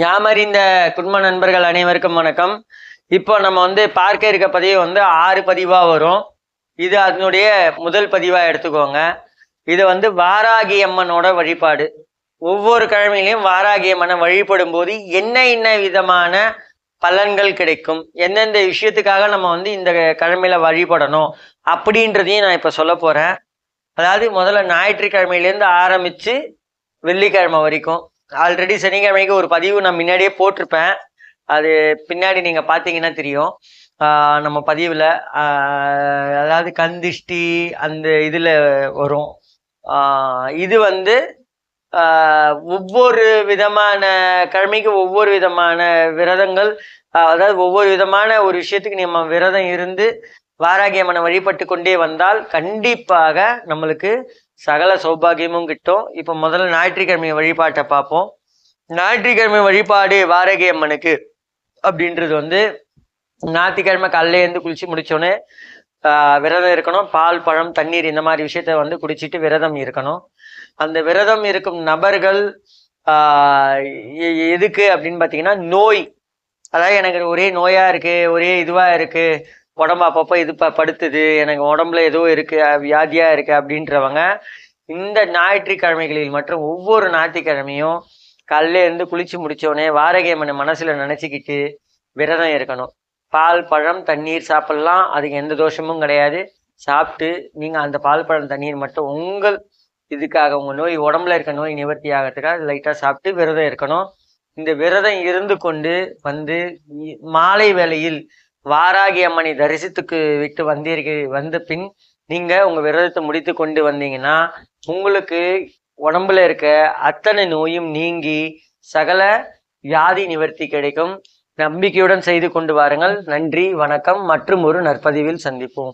யாமறிந்த குடும்ப நண்பர்கள் அனைவருக்கும் வணக்கம். இப்போ நம்ம வந்து பார்க்க இருக்க பதிவு வந்து ஆறு பதிவாக வரும். இது அதனுடைய முதல் பதிவாக எடுத்துக்கோங்க. இது வந்து வாராகி அம்மனோட வழிபாடு. ஒவ்வொரு கிழமையிலையும் வாராகி அம்மனை வழிபடும் போது என்ன என்ன விதமான பலன்கள் கிடைக்கும்? எந்தெந்த விஷயத்துக்காக நம்ம வந்து இந்த கிழமையில வழிபடணும்? அப்படின்றதையும் நான் இப்போ சொல்ல போகிறேன் அதாவது முதல்ல ஞாயிற்றுக்கிழமையிலேருந்து ஆரம்பித்து வெள்ளிக்கிழமை வரைக்கும். ஆல்ரெடி சனிக்கிழமைக்கு ஒரு பதிவு நான் முன்னாடியே போட்டிருப்பேன். அது பின்னாடி நீங்கள் பார்த்தீங்கன்னா தெரியும். நம்ம பதிவில் அதாவது கந்திஷ்டி அந்த இதில் வரும். இது வந்து ஒவ்வொரு விதமான கிழமைக்கு ஒவ்வொரு விதமான விரதங்கள் அதாவது ஒவ்வொரு விதமான ஒரு விஷயத்துக்கு நம்ம விரதம் இருந்து வாராகி அம்மனை வழிபட்டு கொண்டே வந்தால் கண்டிப்பாக நம்மளுக்கு சகல சௌபாகியமும் கிட்டும். இப்போ முதல்ல ஞாயிற்றுக்கிழமை வழிபாட்டை பார்ப்போம். ஞாயிற்றுக்கிழமை வழிபாடு வாரகியம்மனுக்கு அப்படின்றது வந்து ஞாயிற்றுக்கிழமை காலையில இருந்து குளிச்சு முடிச்சோன்னே விரதம் இருக்கணும். பால் பழம் தண்ணீர் இந்த மாதிரி விஷயத்த வந்து குடிச்சிட்டு விரதம் இருக்கணும். அந்த விரதம் இருக்கும் நபர்கள் எதுக்கு அப்படின்னு பார்த்தீங்கன்னா நோய். அதாவது எனக்கு ஒரே நோயா இருக்கு ஒரே இதுவா இருக்கு உடம்பு அப்பப்போ இது ப படுத்துது எனக்கு உடம்புல ஏதோ இருக்கு வியாதியாக வியாதியா இருக்கு அப்படின்றவங்க இந்த ஞாயிற்றுக்கிழமைகளில் மற்றும் ஒவ்வொரு ஞாயிற்றுக்கிழமையும் காலையில இருந்து குளிச்சு முடிச்சோடனே வாரகேமனை அம்மனை மனசுல நினைச்சுக்கிட்டு விரதம் இருக்கணும். பால் பழம் தண்ணீர் சாப்பிடலாம். அதுக்கு எந்த தோஷமும் கிடையாது. சாப்பிட்டு நீங்க அந்த பால் பழம் தண்ணீர் மட்டும் உங்கள் இதுக்காக உங்க நோய் உடம்புல இருக்க நோய் நிவர்த்தி ஆகிறதுக்காக லைட்டா சாப்பிட்டு விரதம் இருக்கணும். இந்த விரதம் இருந்து கொண்டு வந்து மாலை வேளையில் வாராகி அம்மனை தரிசித்துக்கு விட்டு வந்தீர்கள் வந்த பின் நீங்க உங்க விரதத்தை முடித்து கொண்டு வந்தீங்கன்னா உங்களுக்கு உடம்புல இருக்க அத்தனை நோயும் நீங்கி சகல வியாதி நிவர்த்தி கிடைக்கும். நம்பிக்கையுடன் செய்து கொண்டு வாருங்கள். நன்றி வணக்கம் மற்றும் ஒரு நற்பதிவில் சந்திப்போம்.